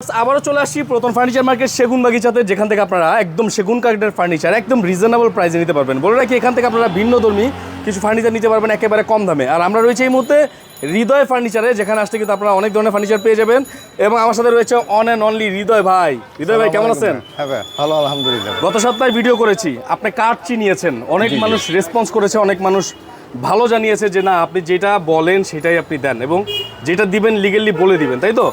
আবারও চলে আসছি প্রথম ফার্নিচার মার্কেট সেগুন বাগিচাতে যেখান থেকে আপনারা একদম সেগুন কাঠের ফার্নিচার একদম রিজনেবল প্রাইসে নিতে পারবেন। বলে রাখি এখান থেকে আপনারা ভিন্ন ধর্মী কিছু ফার্নিচার নিতে পারবেন একেবারে কম দামে। আর আমরা রয়েছে এই মুহূর্তে হৃদয় ফার্নিচারে যেখানে আসলে কিন্তু আপনারা অনেক ধরনের ফার্নিচার পেয়ে যাবেন। এবং আমার সাথে রয়েছে অন অ্যান্ড অনলি হৃদয় ভাই। হৃদয় ভাই কেমন আছেন? হ্যাঁ ভালো আলহামদুলিল্লাহ। গত সপ্তাহে ভিডিও করেছি আপনি কার্ড চিনিয়েছেন। অনেক মানুষ রেসপন্স করেছে অনেক মানুষ ভালো জানিয়েছে যে না আপনি যেটা বলেন সেটাই আপনি দেন এবং যেটা দিবেন লিগেলি বলে দিবেন তাই তো?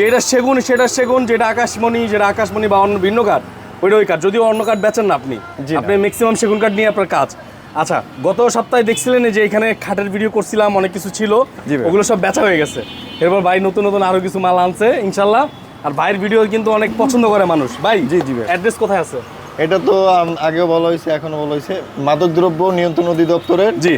যেটা সেগুন সেটা সেগুন যেটা আকাশমণি যেটা আকাশমণি বা অন্য ভিন্ন কাঠ ওইটা ওই কাঠ। যদিও অন্য কাঠ বেচেন না আপনি। আপনি ম্যাক্সিমাম সেগুন কাঠ নিয়ে আপনার কাজ। আচ্ছা গত সপ্তাহে দেখছিলেন যে এখানে খাটের ভিডিও করছিলাম অনেক কিছু ছিল। ওগুলো সব বেচা হয়ে গেছে। এরপর ভাই নতুন নতুন আরও কিছু মাল আনছে ইনশাল্লাহ আর ভাইয়ের ভিডিও কিন্তু অনেক পছন্দ করে মানুষ। ভাই জি, জি অ্যাড্রেস কোথায় আছে? এটা তো আগেও বলা হয়েছে এখনও বলা হয়েছে। মাদক দ্রব্য নিয়ন্ত্রণ অধিদপ্তরের জি।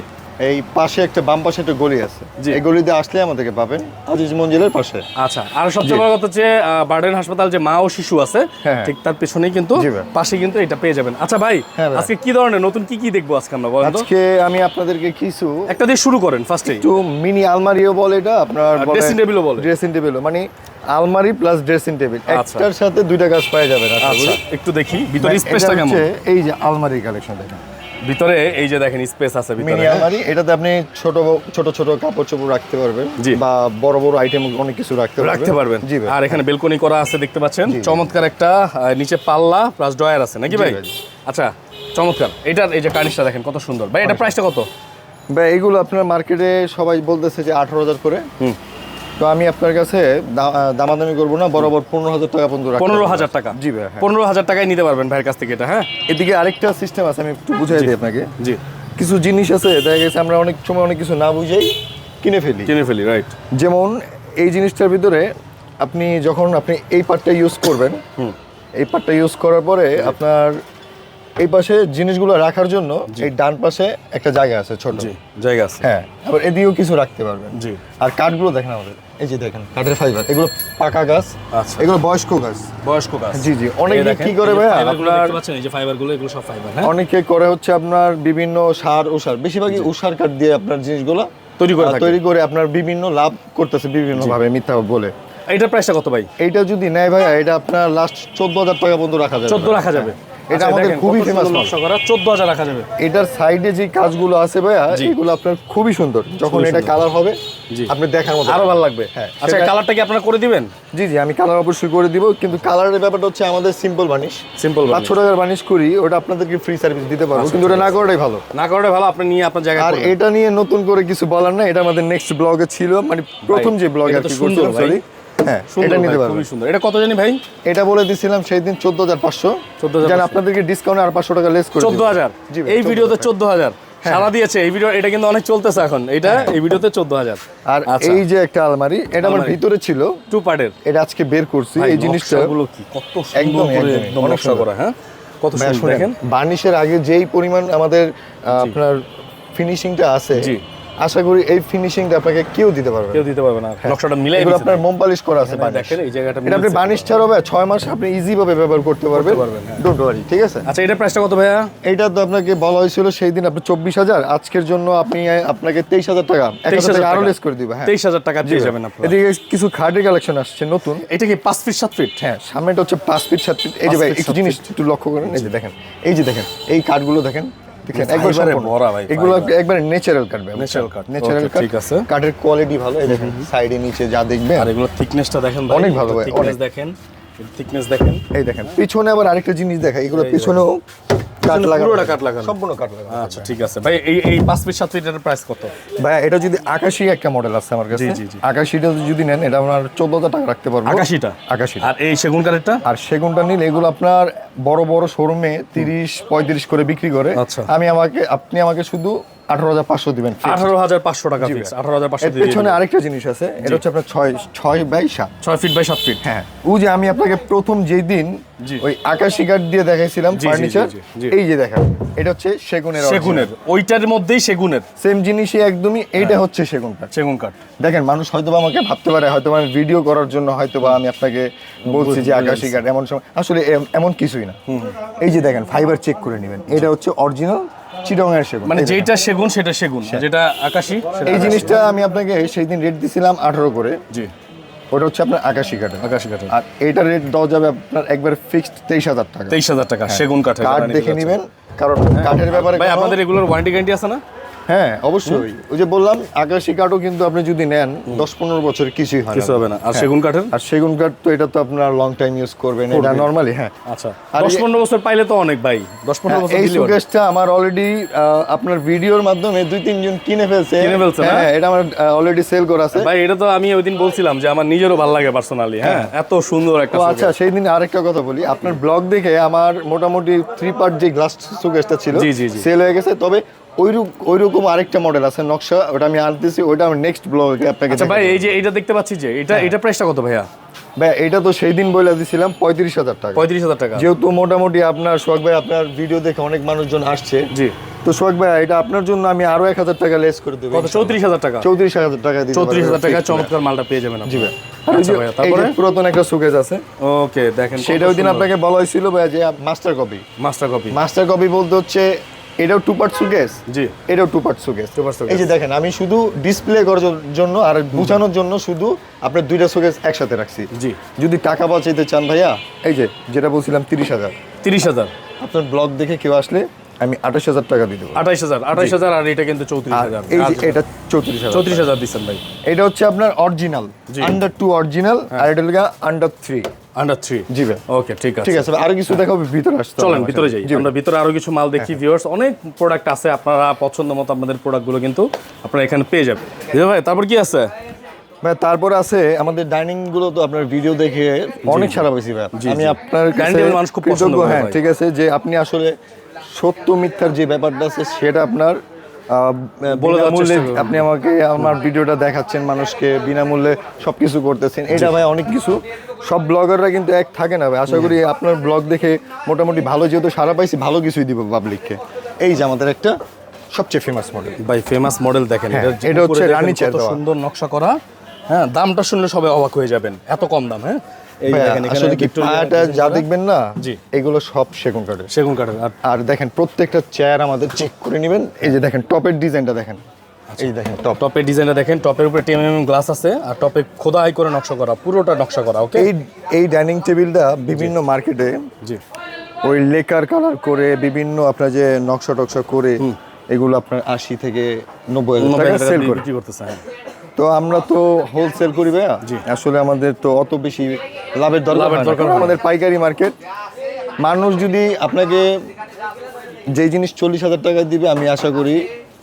এই পাশে একটা বাম পাশে একটা গলি আছে। এই গলিতে আসলে আমাদেরকে পাবেন আজিজ মঞ্জিলের পাশে। আচ্ছা আর সবচেয়ে বড় কথা হচ্ছে বার্ডেন হাসপাতাল যে মা ও শিশু আছে হ্যাঁ। ঠিক তার পেছনেই কিন্তু পাশে কিন্তু এটা পেয়ে যাবেন। আচ্ছা ভাই হ্যাঁ আজকে কি ধরনের নতুন কি কি দেখব আজকে আমরা বলেন আজকে আমি আপনাদেরকে কিছু একটা দিয়ে শুরু করেন ফার্স্টেই একটু মিনি আলমারিও বলে এটা আপনার ড্রেসিং table ও বলে। ড্রেসিং টেবিলও মানে আলমারি প্লাস ড্রেসিং টেবিল। একটার সাথে দুইটা কাজ পাওয়া যাবে না আচ্ছা একটু দেখি ভিতরে স্পেসটা কেমন? এই যে আলমারি কালেকশন দেখেন ভিতরে এই যে দেখেন স্পেস আছে ভিতরে। মিনি? আলমারি এটাতে আপনি ছোট ছোট ছোট কাপড় চোপড় রাখতে পারবেন। বা বড় বড় আইটেম অনেক কিছু রাখতে পারবেন। রাখতে পারবেন। জি আর এখানে বেলকনি করা আছে দেখতে পাচ্ছেন। চমৎকার একটা নিচে পাল্লা প্লাস ড্রয়ার আছে নাকি ভাই? ভাই। আচ্ছা চমৎকার। এটার এই যে কার্নিশটা দেখেন কত সুন্দর। ভাই এটা প্রাইসটা কত? ভাই এগুলো আপনার মার্কেটে সবাই বলতেছে যে আঠারো হাজার করে। হুম। তো আমি আপনার কাছে দামাদামি করব না বরাবর পনেরো হাজার টাকা পর্যন্ত পনেরো হাজার টাকা? জি ভাই হ্যাঁ। পনেরো হাজার টাকায় নিতে পারবেন ভাইয়ের কাছ থেকে এটা হ্যাঁ? এদিকে আরেকটা সিস্টেম আছে আমি একটু বুঝাই দিই আপনাকে। জি। কিছু জিনিস আছে দেখা গেছে আমরা অনেক সময় অনেক কিছু না বুঝেই কিনে ফেলি। কিনে ফেলি রাইট যেমন এই জিনিসটার ভিতরে আপনি যখন আপনি এই পার্টটা ইউজ করবেন হুম। এই পার্টটা ইউজ করার পরে আপনার এই পাশে জিনিসগুলো রাখার জন্য এই ডান পাশে একটা জায়গা আছে ছোট। জায়গা আছে। হ্যাঁ আবার এদিকেও কিছু রাখতে পারবেন। জি। আর কাঠগুলো দেখেন আমাদের। এই যে দেখেন কাঠের ফাইবার এগুলো পাকা গাছ আচ্ছা। এগুলো বয়স্ক গাছ। বয়স্ক গাছ। জি, জি, অনেকে কি করে ফাইবারগুলো আপনার- দেখতে পাচ্ছেন এই যে ফাইবারগুলো এগুলো সব ফাইবার হ্যাঁ? অনেকে করে হচ্ছে আপনার বিভিন্ন সার ওসার বেশিরভাগই উষার কাঠ দিয়ে আপনার জিনিসগুলো তৈরি করে তৈরি করে আপনার বিভিন্ন লাভ করতেছে বিভিন্ন ভাবে মিথ্যা বলে। এইটার প্রাইসটা কত ভাই? এইটা যদি নেয় ভাই এটা আপনার লাস্ট চোদ্দ হাজার টাকা পর্যন্ত রাখা যাবে। চোদ্দ রাখা যাবে। এটা আচ্ছা, আমাদের খুবই ফেমাস নকশা করা রাখা যাবে। এটার সাইডে যে কাজগুলো আছে ভাইয়া এগুলো আপনার খুবই সুন্দর। যখন এটা কালার হবে আপনি দেখার মতো। আরও ভালো লাগবে। হ্যাঁ, আচ্ছা কালারটা কি আপনারা করে দিবেন? জি জি আমি কালার অবশ্যই করে দিব কিন্তু কালারের ব্যাপারটা হচ্ছে আমাদের সিম্পল বানিশ সিম্পল পাঁচশো টাকার বানিশ করি ওটা আপনাদেরকে ফ্রি সার্ভিস দিতে পারব কিন্তু ওটা না করাটাই ভালো। না করে ভালো আপনি নিয়ে আপনার জায়গায় আর এটা নিয়ে নতুন করে কিছু বলার না এটা আমাদের নেক্সট ব্লগে ছিল মানে প্রথম যে ব্লগ আর কি করছিলাম সরি হ্যাঁ এটা নিতে পারবেন। খুবই সুন্দর। এটা কত জানি ভাই? এটা বলে দিছিলাম সেই দিন চোদ্দ হাজার পাঁচশো। 14,500 যেন আপনাদেরকে ডিসকাউন্ট আর পাঁচশো টাকা লেস করে এই 14,000 ভিডিওতে চোদ্দ হাজার। সারা দিয়েছে। এই ভিডিও এটা কিন্তু অনেক চলতেছে এখন। এটা এই ভিডিওতে চোদ্দ হাজার। আর আচ্ছা। এই যে একটা আলমারি এটা আমার ভিতরে ছিল। টু পার্টের এটা আজকে বের করছি। এই জিনিসটা গুলো কি কত একদম নকশা করা হ্যাঁ? কত সুন্দর। শুনেন, দেখেন। বার্নিশের আগে যেই পরিমাণ আমাদের আপনার ফিনিশিংটা আছে জি। আশা করি এই ফিনিশিংটা আপনাকে কেউ দিতে পারবে কেউ দিতে পারবে না। নকশাটা মিলাই এগুলো আপনার মোম পালিশ করা আছে দেখেন এই জায়গাটা এটা আপনি ছাড়াও ভাই ছয় মাস আপনি ইজি ভাবে ব্যবহার করতে পারবেন। হ্যাঁ। ডোন্ট ওয়ারি ঠিক আছে? আচ্ছা এটা প্রাইসটা কত ভাইয়া? এটা তো আপনাকে বলা হয়েছিল সেই দিন আপনি চব্বিশ হাজার। আজকের জন্য আপনি আপনাকে তেইশ হাজার টাকা। এক তেইশ হাজার হাজার টাকা। আরও লেস করে দিব হ্যাঁ। তেইশ হাজার টাকা দিয়ে যাবেন আপনারা। এদিকে কিছু খাটের কালেকশন আসছে নতুন। এটা কি পাঁচ ফিট সাত ফিট হ্যাঁ সামনেটা হচ্ছে পাঁচ ফিট সাত ফিট এই যে ভাই একটু জিনিস একটু লক্ষ্য করেন। এই যে দেখেন এই যে দেখেন এই কাঠগুলো দেখেন। দেখেন একবার ভরা ভাই, এগুলো একবারে ন্যাচারাল কাঠ ন্যাচারাল কাট ন্যাচারাল কাট ঠিক আছে। কাঠের কোয়ালিটি ভালো এই দেখেন সাইডে নিচে যা দেখবেন আর এগুলো থিকনেসটা দেখেন অনেক ভালো ভাই, অনেক। দেখেন থিকনেস দেখেন। এই দেখেন পিছনে আবার আরেকটা জিনিস দেখা এগুলো পিছনেও কাঠ লাগানো। পুরোটা কাঠ লাগানো। সম্পূর্ণ কাঠ লাগানো। আচ্ছা ঠিক আছে। ভাই এই এই পাঁচ ফিট সাত ফিটের প্রাইস কত? ভাই এটা যদি আকাশি একটা মডেল আছে আমার কাছে জি, জি, জি। আকাশিটা যদি নেন এটা আপনার চোদ্দ হাজার টাকা রাখতে পারব। আকাশিটা? আকাশি আর এই সেগুন কাঠেরটা? আর সেগুনটা নিলে এগুলো আপনার বড় বড় শোরুমে তিরিশ পঁয়ত্রিশ করে বিক্রি করে আচ্ছা। আমি আমাকে আপনি আমাকে শুধু আঠারো হাজার পাঁচশো দিবেন আঠারো হাজার পাঁচশো টাকা ফিক্স আঠারো হাজার পাঁচশো পেছনে আরেকটা জিনিস আছে এটা হচ্ছে আপনার ছয় ছয় বাই সাত। ছয় ফিট বাই সাত ফিট হ্যাঁ ও যে আমি আপনাকে প্রথম যেই দিন ওই আকাশি কাঠ দিয়ে দেখাইছিলাম ফার্নিচার। এই যে দেখেন এটা হচ্ছে সেগুনের সেগুনের ওইটার মধ্যেই সেগুনের। সেম জিনিসই একদমই হ্যাঁ। এইটা হচ্ছে সেগুন কাঠ। সেগুন কাঠ। দেখেন মানুষ হয়তো আমাকে ভাবতে পারে হয়তো আমি ভিডিও করার জন্য হয়তো বা আমি আপনাকে বলছি যে আকাশি কাঠ এমন সময় আসলে এমন কিছুই না। এই যে দেখেন ফাইবার চেক করে নেবেন। এটা হচ্ছে অরিজিনাল চিটংয়ের সেগুন মানে যেটা। সেগুন সেটা সেগুন যেটা আকাশি এই জিনিসটা আমি আপনাকে সেই দিন রেট দিছিলাম আঠারো করে। জি। ওটা হচ্ছে আপনার আকাশি কাঠের। আকাশি কাঠের। আর এটা রেট দেওয়া যাবে আপনার একবার ফিক্সড তেইশ হাজার টাকা। তেইশ হাজার টাকা সেগুন কাঠের কাঠ দেখে নেবেন কারণ কাঠের ব্যাপারে ভাই আপনাদের এগুলোর ওয়ারেন্টি গ্যারান্টি আছে না? হ্যাঁ অবশ্যই। ওই যে বললাম আকাশি কাঠও কিন্তু আপনি যদি নেন দশ পনেরো বছর কিছুই হয় কিছু হবে না। আর সেগুন কাঠের? আর সেগুন কাঠ তো এটা তো আপনার লং টাইম ইউজ করবেন এটা নর্মালি হ্যাঁ। আচ্ছা। দশ পনেরো বছর পাইলে তো অনেক ভাই। দশ পনেরো বছর হ্যাঁ, এই সুকেশটা আমার অলরেডি আপনার ভিডিওর মাধ্যমে দুই তিনজন কিনে ফেলছে। কিনে ফেলছে হ্যাঁ এটা আমার অলরেডি সেল করা আছে। ভাই এটা তো আমি ওই দিন বলছিলাম যে আমার নিজেরও ভালো লাগে পার্সোনালি হ্যাঁ। এত সুন্দর একটা আচ্ছা সেই দিন আরেকটা কথা বলি। আপনার ব্লগ দেখে আমার মোটামুটি থ্রি পার্ট যে গ্লাস সুকেশটা ছিল। সেল হয়ে গেছে। তবে ওইরকম ওইরকম আরেকটা মডেল আছে নকশা ওটা আমি আনতেছি ওটা আমি নেক্সট ব্লগে আপনাকে আচ্ছা ভাই এই যে এটা দেখতে পাচ্ছি যে এটা হ্যাঁ। এটা প্রাইসটা কত ভাইয়া? ভাই এটা তো সেই দিন বলে দিছিলাম পঁয়ত্রিশ হাজার টাকা। পঁয়ত্রিশ হাজার টাকা। যেহেতু মোটামুটি আপনার সোহাগ ভাই আপনার ভিডিও দেখে অনেক মানুষজন আসছে। জি। তো সোহাগ ভাই এটা আপনার জন্য আমি আরও এক হাজার টাকা লেস করে দেবো চৌত্রিশ হাজার টাকা। চৌত্রিশ হাজার টাকা চৌত্রিশ হাজার টাকা চমৎকার মালটা পেয়ে যাবেন জি ভাই। আচ্ছা তারপরে? পুরাতন একটা সুকেজ আছে। ওকে দেখেন সেটা ওই দিন আপনাকে বলা হয়েছিল ভাই যে master copy master copy master copy বলতে হচ্ছে এটাও টু পার্ট সুকেস জি। এটাও two part showcase two part. এই যে দেখেন আমি শুধু ডিসপ্লে করার জন্য আর বোঝানোর জন্য শুধু আপনার দুইটা সুকেস একসাথে রাখছি। জি। যদি টাকা বাঁচাইতে চান ভাইয়া এই যে যেটা বলছিলাম তিরিশ হাজার। তিরিশ হাজার। আপনার ব্লগ দেখে কেউ আসলে আমি আঠাশ হাজার টাকা দিয়ে দেবো। আঠাইশ হাজার আঠাইশ হাজার আর এটা কিন্তু চৌত্রিশ হাজার। এই যে এটা চৌত্রিশ হাজার। চৌত্রিশ হাজার দিচ্ছেন ভাই। এটা হচ্ছে আপনার অরিজিনাল আন্ডার টু অরিজিনাল আর এটা হলো আন্ডার থ্রি আন্ডার থ্রি জি ভাই। ওকে ঠিক আছে। ঠিক আছে আরও কিছু দেখাবো ভিতরে আসতে চলেন ভিতরে যাই। আমরা ভিতরে আরও কিছু মাল দেখি ভিউয়ার্স অনেক প্রোডাক্ট আছে আপনারা পছন্দ মতো আপনাদের প্রোডাক্টগুলো কিন্তু আপনারা এখানে পেয়ে যাবেন। জি ভাই তারপর কি আছে? ভাই তারপর আছে আমাদের ডাইনিংগুলো তো আপনার ভিডিও দেখে অনেক সারা পেয়েছি ভাই। আমি আপনার কাছে মানুষ খুব পছন্দ হ্যাঁ ঠিক আছে যে আপনি আসলে সত্য মিথ্যার যে ব্যাপারটা আছে সেটা আপনার বিনামূল্যে আপনি আমাকে আমার ভিডিওটা দেখাচ্ছেন মানুষকে বিনামূল্যে সবকিছু করতেছেন। এটা ভাই অনেক কিছু। সব ব্লগাররা কিন্তু এক থাকে না ভাই। আশা করি আপনার ব্লগ দেখে মোটামুটি ভালো যেহেতু সারা পাইছি ভালো কিছুই দিব পাবলিককে এই যে আমাদের একটা সবচেয়ে ফেমাস মডেল ভাই ফেমাস মডেল দেখেন হ্যাঁ, এটা হচ্ছে রানী চেয়ার সুন্দর নকশা করা। হ্যাঁ দামটা শুনলে সবাই অবাক হয়ে যাবেন এত কম দাম হ্যাঁ? আসলে কি পায়াটা যা দেখবেন না এগুলো সব সেগুন কাঠের। সেগুন কাঠের আর দেখেন প্রত্যেকটা চেয়ার আমাদের চেক করে নেবেন। এই যে দেখেন টপের ডিজাইনটা দেখেন। এই দেখেন টপ টপের ডিজাইনটা দেখেন টপের উপরে টিএমএম গ্লাস আছে আর টপে খোদাই করে নকশা করা পুরোটা নকশা করা ওকে এই এই ডাইনিং টেবিলটা বিভিন্ন মার্কেটে জি। ওই লেকার কালার করে বিভিন্ন আপনার যে নকশা টকশা করে এগুলো আপনার আশি থেকে নব্বই হাজার টাকা সেল করে। বিক্রি করতেছে হ্যাঁ। তো আমরা তো হোলসেল করি ভাইয়া। আসলে আমাদের তো অত বেশি লাভের দরকার না, না। আমাদের পাইকারি মার্কেট মানুষ যদি আপনাকে যেই জিনিস চল্লিশ হাজার টাকা দিবে আমি আশা করি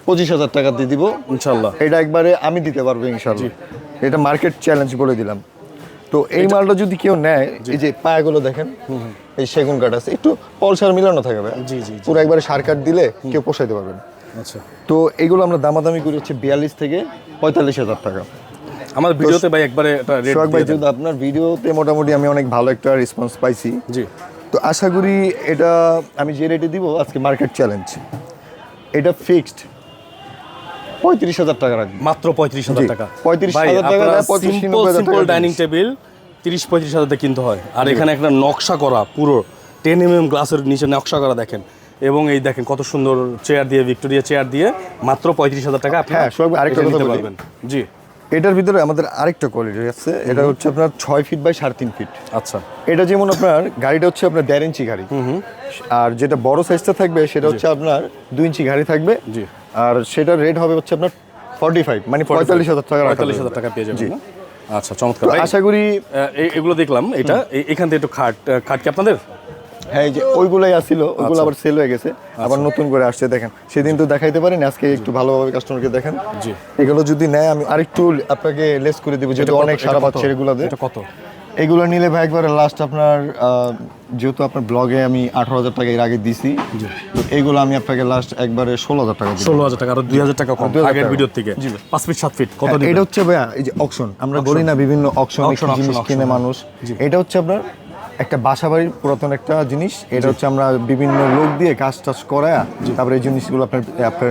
পঁচিশ হাজার টাকা দিয়ে দিব। ইনশাল্লাহ। এটা একবারে আমি দিতে পারব ইনশাল্লাহ। এটা মার্কেট চ্যালেঞ্জ বলে দিলাম। তো এই মালটা যদি কেউ নেয় এই যে পায়াগুলো দেখেন এই সেগুন কাঠ আছে একটু পলসার মিলানো থাকবে জি, জি, জি। পুরো একবারে সার কাঠ দিলে কেউ পোষাইতে পারবেন আচ্ছা। তো এগুলো আমরা দামাদামি করি হচ্ছে বিয়াল্লিশ থেকে পঁয়তাল্লিশ হাজার টাকা। আমার ভিডিওতে ভাই একবারে সোহাগ ভাই যেহেতু আপনার ভিডিওতে মোটামুটি আমি অনেক ভালো একটা রেসপন্স পাইছি। জি। তো আশা করি এটা আমি যে রেটে দিব আজকে মার্কেট চ্যালেঞ্জ এটা ফিক্সড পঁয়ত্রিশ হাজার টাকা রাখব। মাত্র পঁয়ত্রিশ হাজার টাকা। 35,000 টাকা না, 25, সিম্পল 90,000 সিম্পল টাকা ডাইনিং টেবিল তিরিশ পঁয়ত্রিশ হাজার টাকা কিনতে হয়। আর এখানে একটা নকশা করা পুরো টেন এম এম গ্লাসের নিচে নকশা করা দেখেন। এবং এই দেখেন কত সুন্দর চেয়ার দিয়ে ভিক্টোরিয়া চেয়ার দিয়ে মাত্র পঁয়ত্রিশ হাজার টাকা হ্যাঁ, আরেকটা কথা পারবেন। জি। এটার ভিতরে আমাদের আরেকটা কোয়ালিটি আছে এটা হচ্ছে আপনার ছয় ফিট বাই সাড়ে তিন ফিট আচ্ছা। এটা যেমন আপনার গাড়িটা হচ্ছে আপনার দেড় ইঞ্চি গাড়ি। আর যেটা বড় সাইজটা থাকবে সেটা হচ্ছে আপনার দুই ইঞ্চি গাড়ি থাকবে। জি। আর সেটার রেট হবে হচ্ছে আপনার ফর্টি ফাইভ মানে পঁয়তাল্লিশ হাজার টাকা পঁয়তাল্লিশ হাজার টাকা পেয়ে যাবেন জি। আচ্ছা চমৎকার। আশা করি এগুলো দেখলাম এটা এখান থেকে একটু খাট খাট কি আপনাদের? হ্যাঁ এই যে ওইগুলাই আসছিল ওইগুলো আবার সেল হয়ে গেছে। আবার নতুন করে আসছে দেখেন। সেদিন তো দেখাইতে পারেন আজকে একটু ভালোভাবে কাস্টমারকে দেখেন। জি। এগুলো যদি নেয় আমি আরেকটু আপনাকে লেস করে দিব কত- অনেক সারা পাচ্ছে এগুলোতে কত? এগুলো নিলে ভাই একবারে লাস্ট আপনার যেহেতু আপনার ব্লগে আমি আঠারো হাজার টাকা এর আগে দিছি তো এইগুলো আমি আপনাকে লাস্ট একবারে ষোলো হাজার টাকা ষোলো হাজার টাকা আর দুই হাজার টাকা কম আগের। ভিডিওর থেকে। পাঁচ ফিট সাত ফিট কত হ্যাঁ, এটা হচ্ছে ভাইয়া এই যে অকশন আমরা বলি না বিভিন্ন অকশন জিনিস কিনে মানুষ। এটা হচ্ছে আপনার একটা বাসা বাড়ির পুরাতন একটা জিনিস। এটা হচ্ছে আমরা বিভিন্ন লোক দিয়ে কাজ টাজ করায় তারপরে এই জিনিসগুলো আপনার আপনার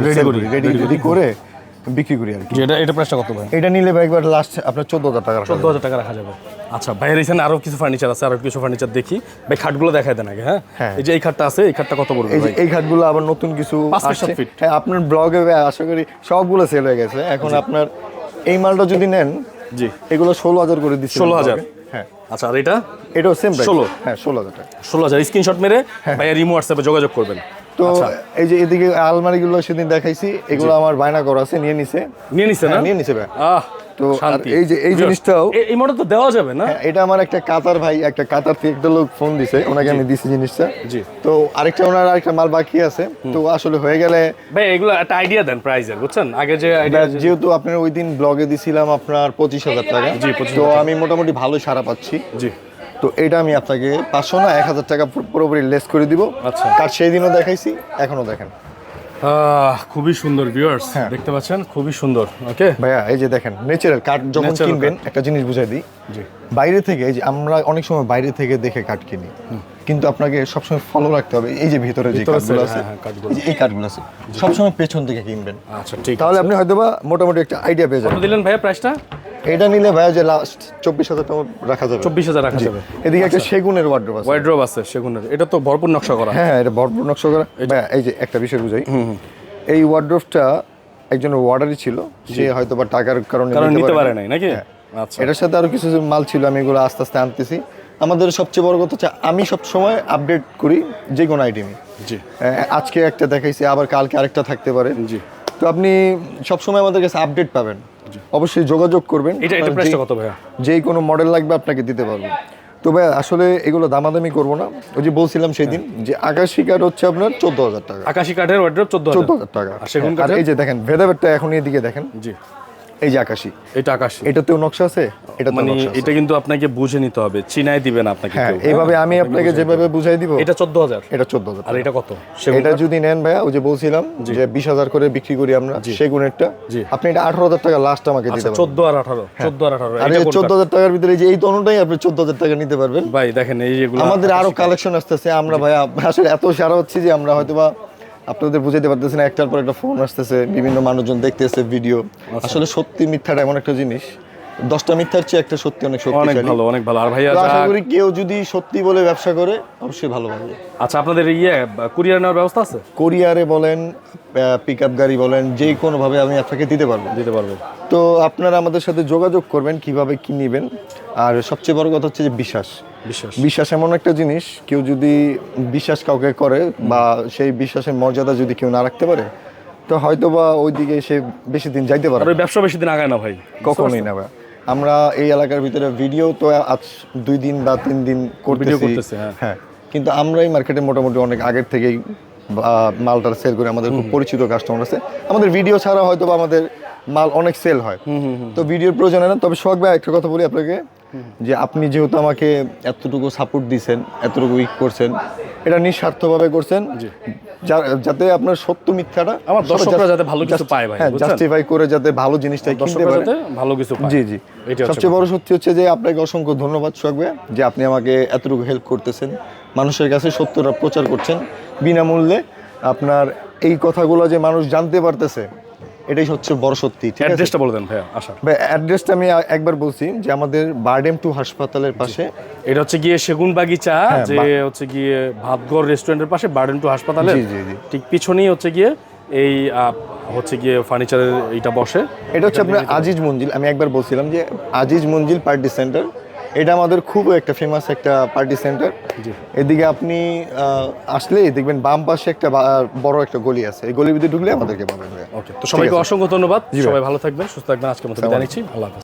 রেডি রেডি করে বিক্রি করি আর কি। এটা এটা প্রাইসটা কত ভাই? এটা নিলে ভাই একবার লাস্ট আপনার চোদ্দ হাজার টাকা চোদ্দ হাজার টাকা রাখা যাবে। আচ্ছা ভাইয়ের এখানে আরও কিছু ফার্নিচার আছে আরও কিছু ফার্নিচার দেখি। ভাই খাটগুলো দেখায় দেন আগে হ্যাঁ? হ্যাঁ। এই যে এই খাটটা আছে এই খাটটা কত পড়বে এই এই ঘাটগুলো আবার নতুন কিছু ফিট। হ্যাঁ আপনার ব্লগে আশা করি সবগুলো সেল হয়ে গেছে। এখন আপনার এই মালটা যদি নেন জি। এগুলো ষোলো হাজার করে দিচ্ছি। 16,000 হ্যাঁ আচ্ছা আর এটা? এটাও সেম ষোলো। হ্যাঁ ষোলো হাজার টাকা। ষোলো হাজার। স্ক্রিনশট মেরে ভাইয়া রিমো হোয়াটসঅ্যাপে যোগাযোগ করবেন। তো আচ্ছা। এই যে এদিকে আলমারিগুলো সেদিন দেখাইছি এগুলো আমার বায়না করা আছে নিয়ে নিছে। নিয়ে নিছে না? হ্যাঁ, নিয়ে নিছে ভাই আহ তো এই যে এই জিনিসটাও- এই মডেল তো দেওয়া যাবে না? হ্যাঁ, এটা আমার একটা কাতার ভাই একটা কাতার থেকে একটা লোক ফোন দিছে। ওনাকে আমি দিছি জিনিসটা। জি। তো আরেকটা ওনার আরেকটা মাল বাকি আছে। তো আসলে হয়ে গেলে ভাই এগুলো একটা আইডিয়া দেন প্রাইজের বুঝছেন? আগে যে আইডিয়া যেহেতু আপনার ওই দিন ব্লগে দিছিলাম আপনার পঁচিশ হাজার টাকা। জি, তো আমি মোটামুটি ভালো সারা পাচ্ছি। জি। তো এটা আমি আপনাকে পাঁচশো না এক হাজার টাকা পুরোপুরি লেস করে দিব। আচ্ছা। কার সেই দিনও দেখাইছি এখনও দেখেন। খুবই সুন্দর ভিউয়ার্স হ্যাঁ। দেখতে পাচ্ছেন? খুবই সুন্দর ওকে ভাইয়া এই যে দেখেন নেচারাল কাঠ যখন কিনবেন একটা জিনিস বুঝাই দিই। জি। বাইরে থেকে এই যে আমরা অনেক সময় বাইরে থেকে দেখে কাঠ কিনি। কিন্তু আপনাকে সবসময় ফলো রাখতে হবে। এই যে ভিতরে যে কাঠগুলো আছে, হ্যাঁ, হ্যাঁ, এই কাঠগুলো আছে সবসময় পেছন থেকে কিনবেন। আচ্ছা ঠিক তাহলে আপনি হয়তো বা মোটামুটি একটা আইডিয়া পেয়ে যাবেন। দিলেন ভাইয়া প্রাইসটা এটা নিলে ভাইয়া যে লাস্ট চব্বিশ হাজার টাকা রাখা যাবে। চব্বিশ হাজার রাখা যাবে। এদিকে একটা সেগুনের ওয়ার্ড্রোব আছে। ওয়াইড্রোব আছে সেগুনের। এটা তো ভরপুর নকশা করা। হ্যাঁ এটা ভরপুর নকশা করা। এই যে। একটা বিষয় বুঝাই। এই ওয়ার্ড্রোবটা একজন ওয়ার্ডারই ছিল। সে হয়তো বা টাকার কারণে নিতে পারে নাই। নাকি? হ্যাঁ। আচ্ছা। এটার সাথে আরও কিছু মাল ছিল আমি এগুলো আস্তে আস্তে আনতেছি। আমাদের সবচেয়ে বড় কথা হচ্ছে আমি সব সময় আপডেট করি যে কোনো আইটেমে জি। আজকে একটা দেখাইছি আবার কালকে আরেকটা থাকতে পারে। জি। তো আপনি সবসময় আমাদের কাছে আপডেট পাবেন। অবশ্যই যোগাযোগ করবেন। এটা এটা প্রাইসটা যেই- কত ভাইয়া? যেই কোনো মডেল লাগবে আপনাকে দিতে পারব। তো ভাই আসলে এগুলো দামাদামি করব না। ওই যে বলছিলাম সেই দিন যে আকাশি কাঠ হচ্ছে আপনার চোদ্দ হাজার টাকা। আকাশি কাঠের চোদ্দ চোদ্দ হাজার টাকা। আর? এই যে দেখেন ভেদাভেদটা এখন এদিকে দেখেন। জি। এই যে আকাশি। এটা আকাশি। এটাতেও নকশা আছে? এটাতেও মানে এটা কিন্তু আপনাকে বুঝে নিতে হবে চিনাই দিবেন আপনাকে হ্যাঁ এইভাবে আমি আপনাকে যেভাবে বুঝাই দিব এটা চোদ্দ হাজার। এটা চোদ্দ হাজার আর এটা কত? এটা যদি নেন ভাইয়া ওই যে বলছিলাম যে বিশ হাজার করে বিক্রি করি আমরা সেগুনেরটা। আপনি এটা আঠারো হাজার টাকা লাস্ট আমাকে দিতে আচ্ছা পারবেন। চোদ্দ আর আঠারো চোদ্দ আর আঠারো আর এটা এই কোন চোদ্দ হাজার টাকার ভিতরে এই যে এই তনুটাই আপনি চোদ্দ হাজার টাকা নিতে পারবেন। ভাই দেখেন এই যেগুলো আমাদের আরও কালেকশন আসতেছে আমরা ভাইয়া আসলে এত সারা হচ্ছে যে আমরা হয়তো বা আপনাদের বুঝাইতে পারতেছি না একটার পর একটা ফোন আসতেছে বিভিন্ন মানুষজন দেখতেছে ভিডিও আচ্ছা। আসলে সত্যি মিথ্যাটা এমন একটা জিনিস। দশটা মিথ্যার চেয়ে একটা সত্যি অনেক সত্যি অনেক ভালো অনেক ভালো। আর ভাইয়া আশা করি কেউ যদি সত্যি বলে ব্যবসা করে অবশ্যই ভালো হবে আচ্ছা আপনাদের ইয়ে কুরিয়ার নেওয়ার ব্যবস্থা আছে? কোরিয়ারে বলেন পিক আপ গাড়ি বলেন যে কোনোভাবে আমি আপনাকে দিতে পারব। দিতে পারব। তো আপনারা আমাদের সাথে যোগাযোগ করবেন কীভাবে কি নেবেন। আর সবচেয়ে বড় কথা হচ্ছে যে বিশ্বাস। বিশ্বাস। এমন একটা জিনিস কেউ যদি বিশ্বাস কাউকে করে বা সেই বিশ্বাসের মর্যাদা যদি কেউ না রাখতে পারে তো হয়তো বা ওই দিকে সে বেশি দিন যাইতে পারে ব্যবসা বেশি দিন আগায় না ভাই। কখনোই না ভাই। আমরা এই এলাকার ভিতরে ভিডিও তো আজ দুই দিন বা তিন দিন করতেছি। হ্যাঁ। হ্যাঁ। কিন্তু আমরা এই মার্কেটে মোটামুটি অনেক আগের থেকেই বা- মালটা সেল করে আমাদের খুব পরিচিত কাস্টমার আছে। আমাদের ভিডিও ছাড়া হয়তো বা আমাদের মাল অনেক সেল হয়। তো ভিডিওর প্রয়োজন হয় না। তবে শখ ভাই একটা কথা বলি আপনাকে। যে আপনি যেহেতু আমাকে এতটুকু সাপোর্ট দিছেন এতটুকু উইক করছেন এটা নিঃস্বার্থভাবে করছেন। যাতে আপনার সত্য মিথ্যাটা আমার দর্শকরা যাতে ভালো কিছু পায় ভাই, হ্যাঁ জাস্টিফাই করে যাতে ভালো জিনিসটা কিনতে পারে। ভালো কিছু পায়। জি জি। সবচেয়ে বড় সত্যি হচ্ছে যে আপনাকে অসংখ্য ধন্যবাদ সোহাগবে যে আপনি আমাকে এতটুকু হেল্প করতেছেন। মানুষের কাছে সত্যটা প্রচার করছেন। বিনামূল্যে আপনার এই কথাগুলো যে মানুষ জানতে পারতেছে এটাই হচ্ছে বড় সত্যি ঠিক আছে? অ্যাড্রেসটা বলে দেন ভাইয়া আশা ভাই অ্যাড্রেসটা আমি একবার বলছি যে আমাদের বারডেম টু হাসপাতালের পাশে এটা হচ্ছে গিয়ে সেগুন বাগিচা হ্যাঁ, যে হচ্ছে গিয়ে ভাতগড় রেস্টুরেন্টের পাশে বার্ডেন টু হাসপাতালে জি, জি, জি। ঠিক পিছনেই হচ্ছে গিয়ে এই হচ্ছে গিয়ে ফার্নিচারের এটা বসে। এটা হচ্ছে আপনার আজিজ মঞ্জিল। আমি একবার বলছিলাম যে আজিজ মঞ্জিল পার্টি সেন্টার এটা আমাদের খুব একটা ফেমাস একটা পার্টি সেন্টার এদিকে আপনি আসলে দেখবেন বাম পাশে একটা বড় একটা গলি আছে। এই গলির ভিতরে ঢুকলে আমাদেরকে পাবেন। ওকে তো সবাইকে। অসংখ্য ধন্যবাদ। সবাই ভালো থাকবেন সুস্থ থাকবেন। আজকের মতো বিদায় নিচ্ছি। আল্লাহ